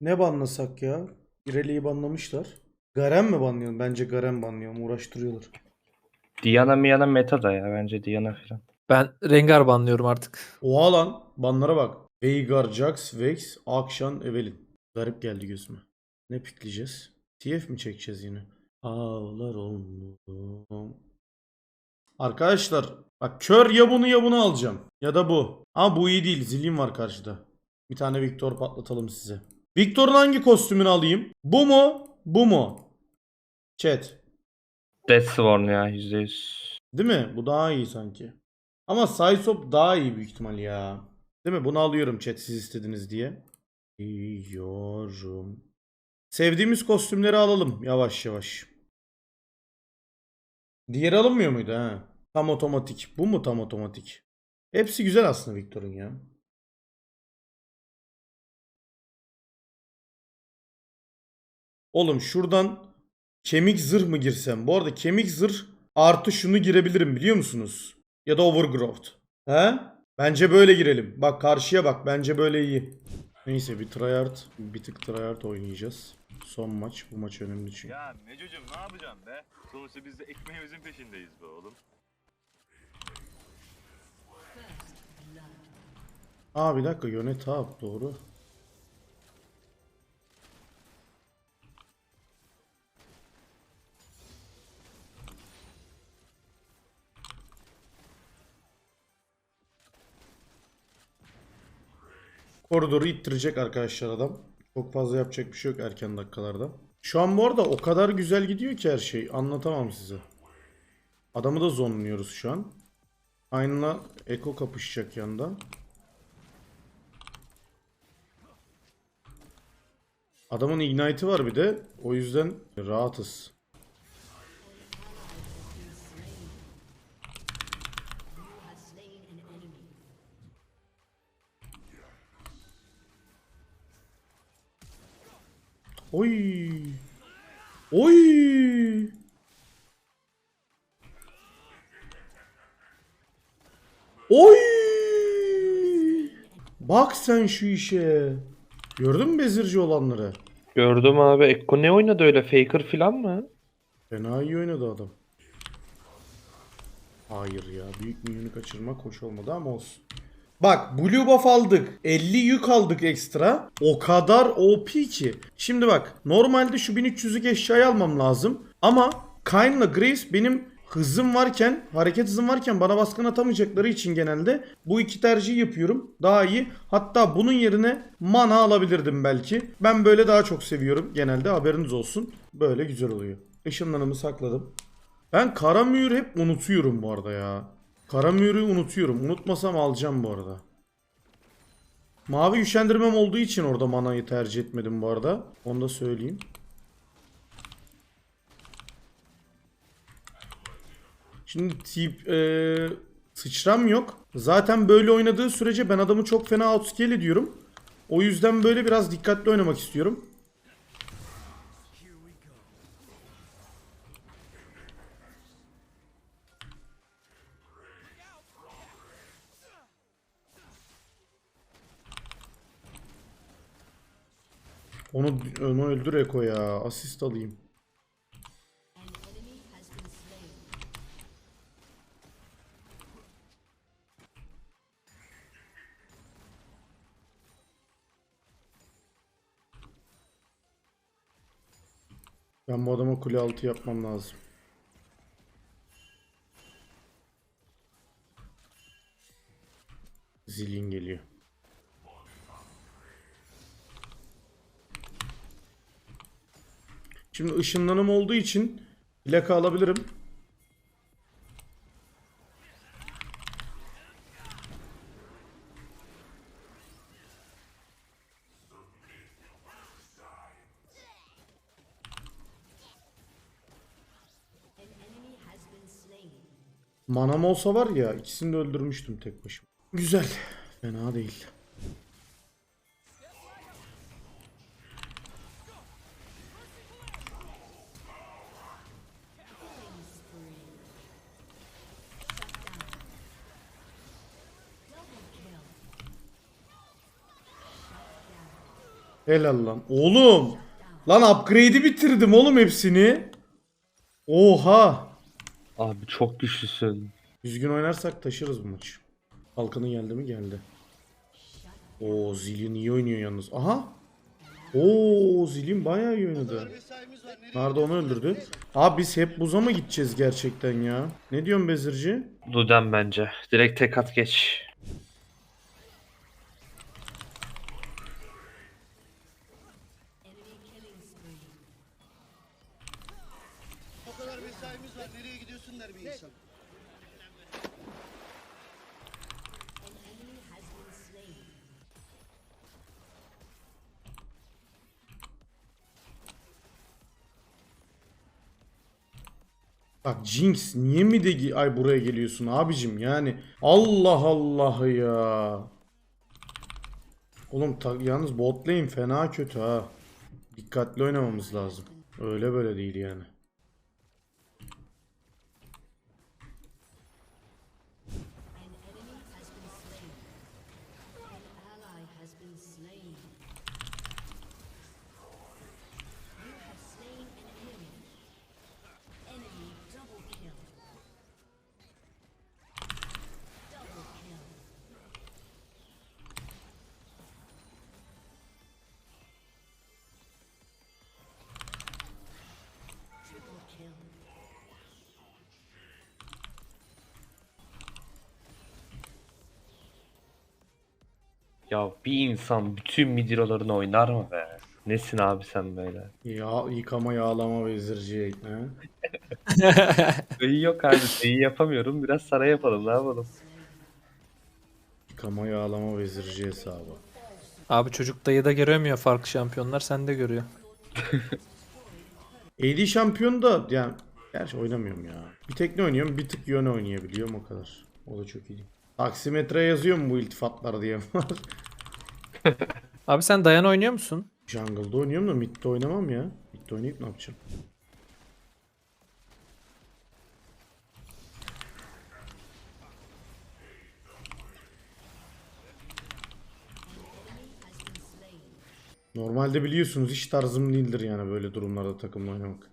Ne banlasak ya? İreli'yi banlamışlar. Garen mi banlayalım? Bence Garen banlayalım. Uğraştırıyorlar. Diana Miana meta da ya bence Diana falan. Ben Rengar banlıyorum artık. Oha lan. Banlara bak. Veigar, Jax, Vex, Akshan, Evelyn. Garip geldi gözüme. Ne pikleyeceğiz? TF mi çekeceğiz yine? Ağlar oldum. Arkadaşlar bak kör ya bunu ya bunu alacağım. Ya da bu. Ama bu iyi değil. Zilim var karşıda. Bir tane Victor patlatalım size. Victor'un hangi kostümünü alayım? Bu mu? Bu mu? Chat. Deathsworn ya %100. Değil mi? Bu daha iyi sanki. Ama Saisop daha iyi büyük ihtimal ya. Değil mi? Bunu alıyorum chat siz istediniz diye. Diyorum. Sevdiğimiz kostümleri alalım yavaş yavaş. Diğeri alınmıyor muydu ha? Tam otomatik. Bu mu tam otomatik? Hepsi güzel aslında Victor'un ya. Oğlum şuradan kemik zırh mı girsem? Bu arada kemik zırh artı şunu girebilirim biliyor musunuz? Ya da overgrowth. He? Bence böyle girelim. Bak karşıya bak. Bence böyle iyi. Neyse bir tryhard, bir tık tryhard oynayacağız. Son maç. Bu maç önemli çünkü. Ya Neco'cum ne yapacaksın be? Sonuçta biz de ekmeğimizin peşindeyiz be oğlum. Aa bir dakika yönet abi doğru. Koridoru ittirecek arkadaşlar adam. Çok fazla yapacak bir şey yok erken dakikalarda. Şu an bu arada o kadar güzel gidiyor ki her şey. Anlatamam size. Adamı da zonluyoruz şu an. Aynına Eko kapışacak yanda. Adamın ignite'ı var bir de. O yüzden rahatız. Oy. Oy. Oy. Bak sen şu işe. Gördün mü bezirci olanları? Gördüm abi. Ekko ne oynadı öyle? Faker falan mı? Fena iyi oynadı adam. Hayır ya. Büyük minyonu kaçırmak hoş olmadı ama olsun. Bak Blue buff aldık. 50 yük aldık ekstra. O kadar OP ki. Şimdi bak. Normalde şu 1300'lük eşyayı almam lazım. Ama Kayn'la Grace benim hızım varken, hareket hızım varken bana baskın atamayacakları için genelde bu iki tercihi yapıyorum. Daha iyi. Hatta bunun yerine mana alabilirdim belki. Ben böyle daha çok seviyorum genelde haberiniz olsun. Böyle güzel oluyor. Işınlanımı sakladım. Ben kara hep unutuyorum bu arada ya. Kara mühürü unutuyorum. Unutmasam alacağım bu arada. Mavi güçlendirmem olduğu için orada manayı tercih etmedim bu arada. Onu da söyleyeyim. Şimdi tip eee, sıçram yok. Zaten böyle oynadığı sürece ben adamı çok fena outscale ediyorum. O yüzden böyle biraz dikkatli oynamak istiyorum. Onu, onu öldür Eko ya. Asist alayım. Ben bu adama kule altı yapmam lazım. Zilin geliyor. Şimdi ışınlanım olduğu için plaka alabilirim. Manam olsa var ya ikisini de öldürmüştüm tek başıma. Güzel. Fena değil. Helal lan. Oğlum. Lan upgrade'i bitirdim oğlum hepsini. Oha. Abi çok güçlüsün. Düzgün oynarsak taşırız bu maçı. Halkanın geldi mi? Geldi. Oo Zillion iyi oynuyor yalnız. Aha. Oo Zillion bayağı iyi oynadı. Nerede onu öldürdü? Abi biz hep buza mı gideceğiz gerçekten ya? Ne diyorsun Bezirci? Duden bence. Direkt tek at geç. O kadar mesaimiz var. Nereye gidiyorsun der bir insan. Bak Jinx niye mi de ay buraya geliyorsun abicim yani Allah Allah ya. Oğlum ta- yalnız bot lane fena kötü ha. Dikkatli oynamamız lazım. Öyle böyle değil yani. Ya bir insan bütün midirolarını oynar mı be? Nesin abi sen böyle? Ya yıkama yağlama vezirci. He? İyi yok abi. İyi yapamıyorum. Biraz sana yapalım. Ne yapalım? Yıkama yağlama vezirci hesabı. Abi çocuk dayı da göremiyor farklı şampiyonlar sen de görüyor. AD şampiyon da yani gerçi oynamıyorum ya. Bir tekne oynuyorum bir tık yöne oynayabiliyorum o kadar. O da çok iyi. Taksimetre yazıyor mu bu iltifatlar diye. Abi sen dayan oynuyor musun? Jungle'da oynuyorum da mid'de oynamam ya. Mid'de oynayıp ne yapacağım? Normalde biliyorsunuz hiç tarzım değildir yani böyle durumlarda takımla oynamak.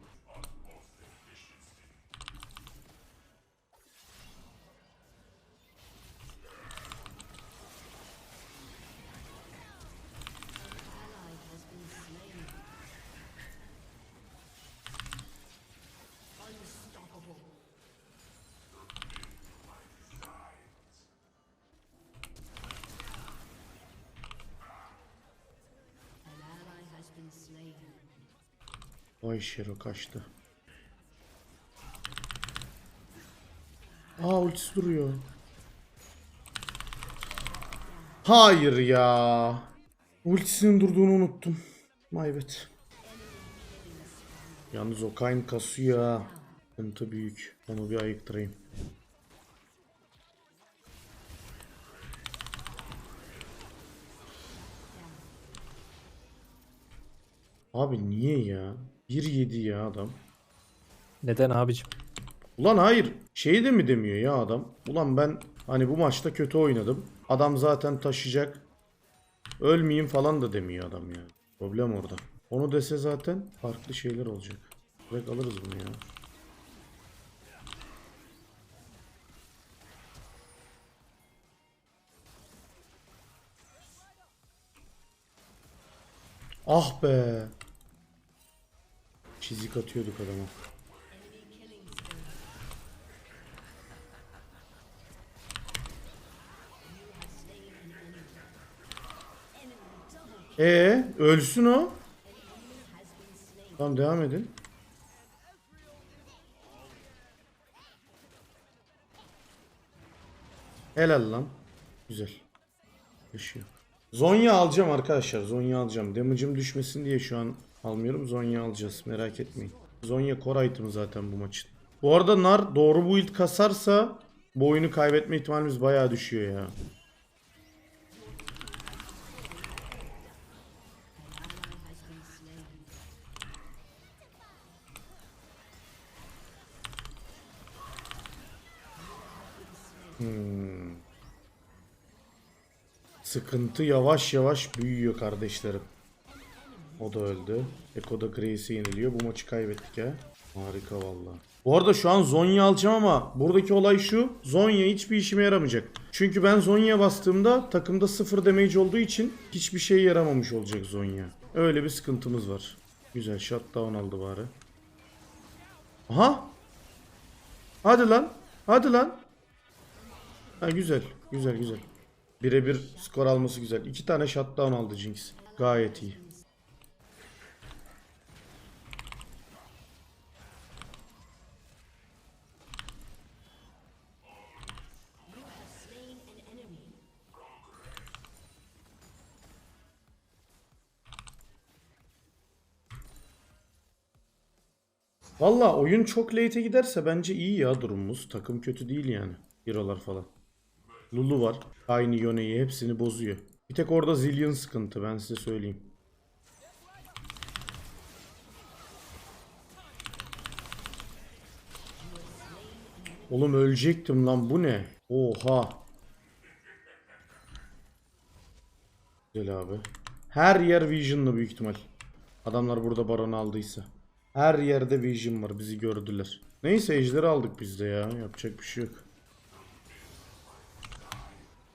Vay Şero kaçtı. Aa ultisi duruyor. Hayır ya. Ultisinin durduğunu unuttum. My bad. Yalnız o kayn kasıyor. Sıkıntı büyük. Onu bir ayıktırayım. Abi niye ya? 1-7 ya adam. Neden abicim? Ulan hayır. Şey de mi demiyor ya adam? Ulan ben hani bu maçta kötü oynadım. Adam zaten taşıyacak. Ölmeyeyim falan da demiyor adam ya. Problem orada. Onu dese zaten farklı şeyler olacak. Direkt alırız bunu ya. Ah be. Çizik atıyorduk adama. Ee, ölsün o. Tamam devam edin. Helal lan. Güzel. Yaşıyor. Zonya alacağım arkadaşlar. Zonya alacağım. Damage'ım düşmesin diye şu an almıyorum. Zonya alacağız. Merak etmeyin. Zonya core item'ı zaten bu maçın. Bu arada Nar doğru build kasarsa bu oyunu kaybetme ihtimalimiz bayağı düşüyor ya. Hmm. Sıkıntı yavaş yavaş büyüyor kardeşlerim. O da öldü. Eko da Grace'e yeniliyor. Bu maçı kaybettik ha. Harika valla. Bu arada şu an Zonya alacağım ama buradaki olay şu. Zonya hiçbir işime yaramayacak. Çünkü ben Zonya'ya bastığımda takımda sıfır damage olduğu için hiçbir şey yaramamış olacak Zonya. Öyle bir sıkıntımız var. Güzel shutdown aldı bari. Aha. Hadi lan. Hadi lan. Ha güzel. Güzel güzel. Birebir skor alması güzel. İki tane shutdown aldı Jinx. Gayet iyi. Valla oyun çok late'e giderse bence iyi ya durumumuz. Takım kötü değil yani. Hero'lar falan. Lulu var. Aynı Yone'yi hepsini bozuyor. Bir tek orada Zillion sıkıntı ben size söyleyeyim. Oğlum ölecektim lan bu ne? Oha. Güzel abi. Her yer Vision'lı büyük ihtimal. Adamlar burada baron aldıysa. Her yerde Vision var bizi gördüler. Neyse ejderi aldık biz de ya. Yapacak bir şey yok.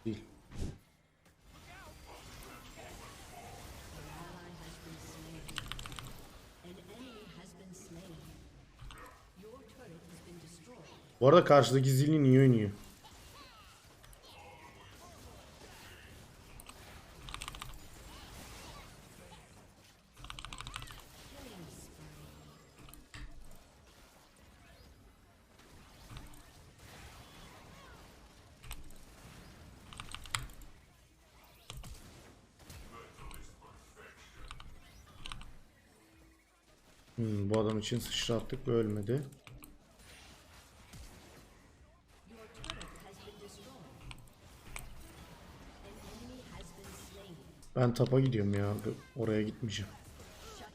Değil. Bu arada karşıdaki Zillion iyi oynuyor. Hmm, bu adam için sıçrattık ve ölmedi. Ben tapa gidiyorum ya. Oraya gitmeyeceğim.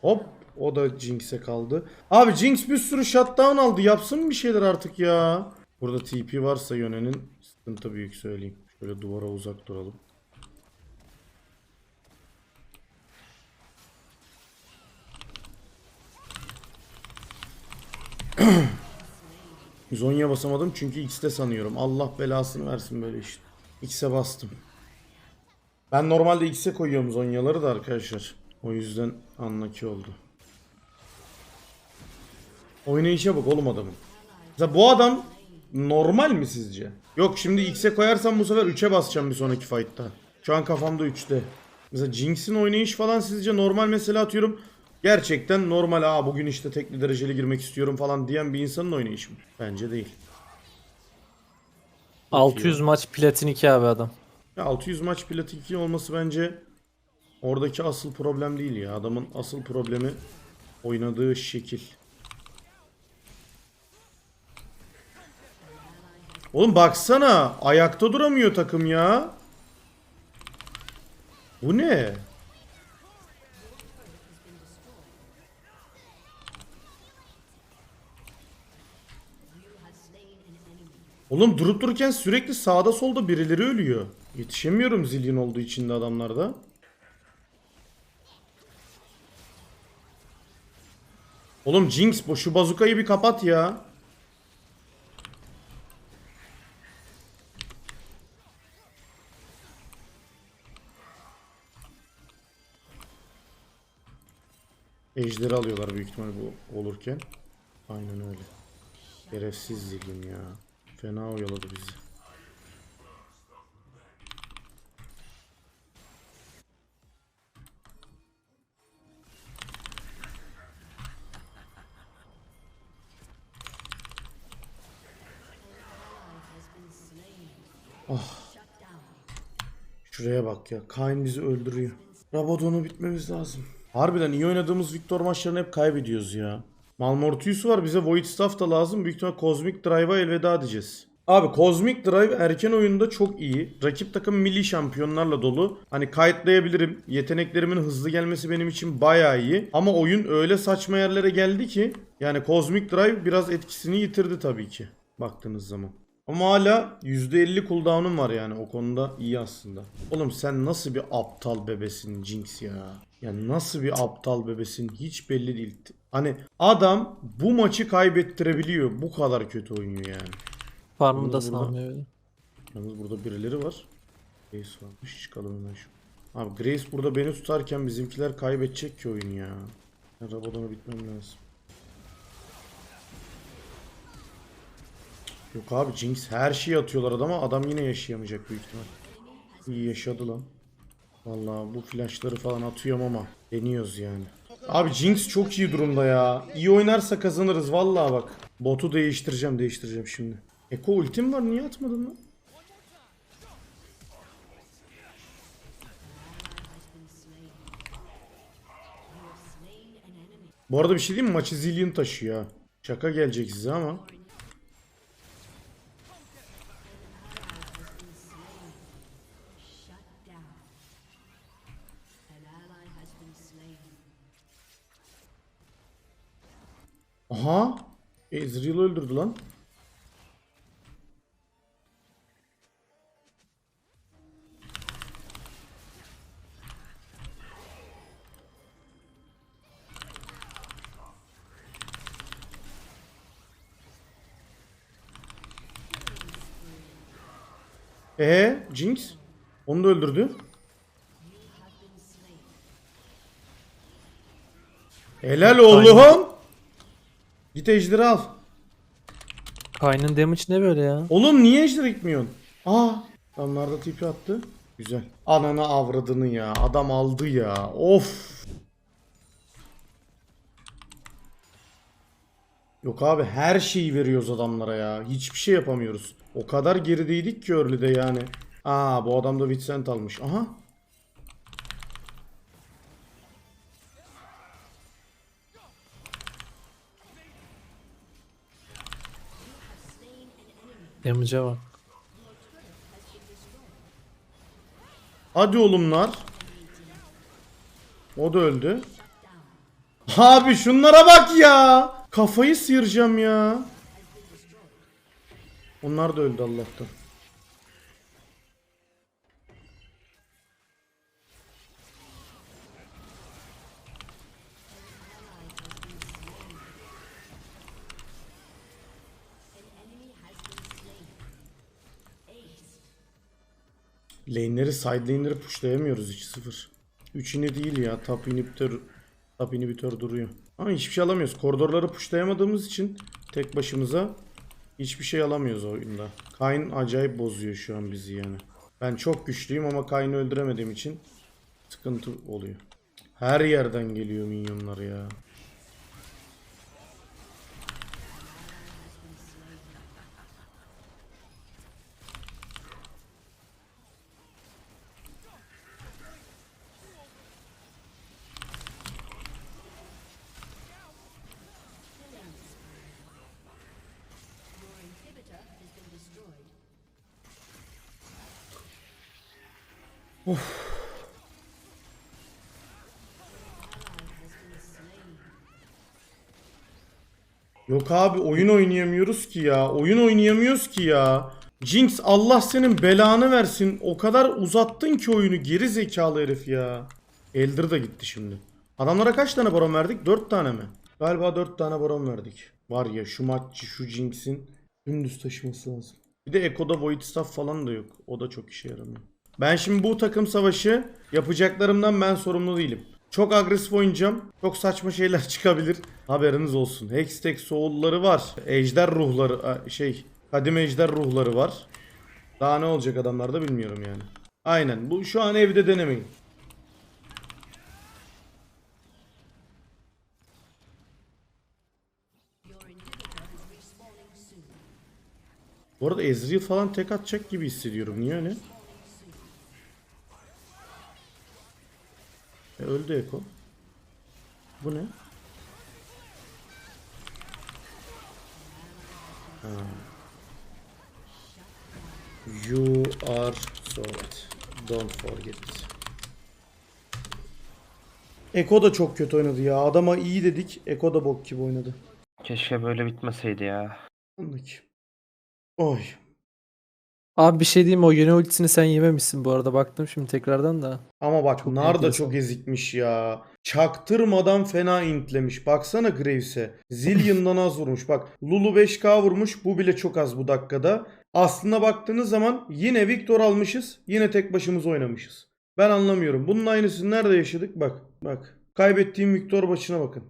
Hop. O da Jinx'e kaldı. Abi Jinx bir sürü shutdown aldı. Yapsın bir şeyler artık ya. Burada TP varsa yönenin sıkıntı büyük söyleyeyim. Şöyle duvara uzak duralım. Zonya basamadım çünkü X'te sanıyorum. Allah belasını versin böyle işte. X'e bastım. Ben normalde X'e koyuyorum Zonyaları da arkadaşlar. O yüzden anlaki oldu. Oynayışa bak oğlum adamın. Mesela bu adam normal mi sizce? Yok şimdi X'e koyarsam bu sefer 3'e basacağım bir sonraki fight'ta. Şu an kafamda 3'te. Mesela Jinx'in oynayış falan sizce normal mesela atıyorum. Gerçekten normal aa bugün işte tekli dereceli girmek istiyorum falan diyen bir insanın oynayışı mı? Bence değil. 600 maç platin 2 abi adam. Ya 600 maç platin 2 olması bence oradaki asıl problem değil ya. Adamın asıl problemi oynadığı şekil. Oğlum baksana ayakta duramıyor takım ya. Bu ne? Oğlum durup dururken sürekli sağda solda birileri ölüyor. Yetişemiyorum zilin olduğu için de adamlarda. Oğlum Jinx bu şu bazukayı bir kapat ya. Ejderi alıyorlar büyük ihtimal bu olurken. Aynen öyle. Şerefsiz zilin ya. Fena oyaladı bizi. Şuraya bak ya. Kain bizi öldürüyor. Rabadon'u bitmemiz lazım. Harbiden iyi oynadığımız Victor maçlarını hep kaybediyoruz ya. Malmortius var bize Void Staff da lazım. Büyük ihtimal Cosmic Drive'a elveda diyeceğiz. Abi Cosmic Drive erken oyunda çok iyi. Rakip takım milli şampiyonlarla dolu. Hani kayıtlayabilirim. Yeteneklerimin hızlı gelmesi benim için bayağı iyi. Ama oyun öyle saçma yerlere geldi ki yani Cosmic Drive biraz etkisini yitirdi tabii ki. Baktığınız zaman. Ama hala %50 cooldown'um var yani o konuda iyi aslında. Oğlum sen nasıl bir aptal bebesin Jinx ya. Ya nasıl bir aptal bebesin hiç belli değil. Hani adam bu maçı kaybettirebiliyor. Bu kadar kötü oynuyor yani. Farmı da burada- sağlamıyor öyle. Yalnız burada birileri var. Grace varmış. Çıkalım hemen şu. Abi Grace burada beni tutarken bizimkiler kaybedecek ki oyunu ya. Rabadon'a bitmem lazım. Yok abi Jinx her şeyi atıyorlar adama. Adam yine yaşayamayacak büyük ihtimal. İyi yaşadı lan. Vallahi bu flashları falan atıyorum ama deniyoruz yani. Abi Jinx çok iyi durumda ya. İyi oynarsa kazanırız vallahi bak. Botu değiştireceğim değiştireceğim şimdi. Eko ultim var niye atmadın lan? Bu arada bir şey diyeyim mi? Maçı Zillion taşıyor. Şaka gelecek size ama. Aha. Ezreal öldürdü lan. Ee, Jinx? Onu da öldürdü. Helal oğlum. Git ejderi al. Kayn'ın damage ne böyle ya? Oğlum niye ejder gitmiyorsun? Aa, adamlar da tipi attı. Güzel. Ananı avradını ya. Adam aldı ya. Of. Yok abi her şeyi veriyoruz adamlara ya. Hiçbir şey yapamıyoruz. O kadar gerideydik ki early'de yani. Aa bu adam da Vincent almış. Aha. Damage'e bak. Hadi oğlumlar. O da öldü. Abi şunlara bak ya. Kafayı sıyıracağım ya. Onlar da öldü Allah'tan. Lane'leri side lane'leri pushlayamıyoruz hiç sıfır. 3 ini değil ya top inhibitor top inhibitor duruyor. Ama hiçbir şey alamıyoruz. Koridorları pushlayamadığımız için tek başımıza hiçbir şey alamıyoruz oyunda. Kayn acayip bozuyor şu an bizi yani. Ben çok güçlüyüm ama Kayn'ı öldüremediğim için sıkıntı oluyor. Her yerden geliyor minyonlar ya. Yok abi oyun oynayamıyoruz ki ya. Oyun oynayamıyoruz ki ya. Jinx Allah senin belanı versin. O kadar uzattın ki oyunu geri zekalı herif ya. Elder da gitti şimdi. Adamlara kaç tane baron verdik? 4 tane mi? Galiba 4 tane baron verdik. Var ya şu maççı şu Jinx'in dümdüz taşıması lazım. Bir de Eko'da Void Staff falan da yok. O da çok işe yaramıyor. Ben şimdi bu takım savaşı yapacaklarımdan ben sorumlu değilim. Çok agresif oynayacağım. Çok saçma şeyler çıkabilir. Haberiniz olsun. Hextech Soul'ları var. Ejder ruhları şey kadim ejder ruhları var. Daha ne olacak adamlarda bilmiyorum yani. Aynen. Bu şu an evde denemeyin. Bu arada Ezreal falan tek atacak gibi hissediyorum. Niye öyle? E, öldü Eko. Bu ne? Ha. You are sword. Don't forget. Eko da çok kötü oynadı ya. Adama iyi dedik. Eko da bok gibi oynadı. Keşke böyle bitmeseydi ya. Anladık. Oy. Abi bir şey diyeyim mi? O yeni ultisini sen yememişsin bu arada. Baktım şimdi tekrardan da. Ama bak Çok Nar da enteresan. çok ezikmiş ya. Çaktırmadan fena intlemiş. Baksana Graves'e. Zillion'dan az vurmuş. Bak Lulu 5k vurmuş. Bu bile çok az bu dakikada. Aslına baktığınız zaman yine Victor almışız. Yine tek başımıza oynamışız. Ben anlamıyorum. Bunun aynısını nerede yaşadık? Bak bak. Kaybettiğim Victor başına bakın.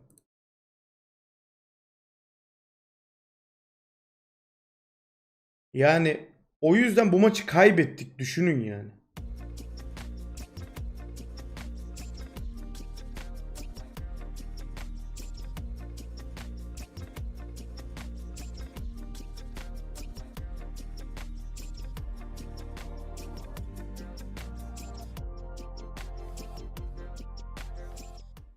Yani o yüzden bu maçı kaybettik düşünün yani.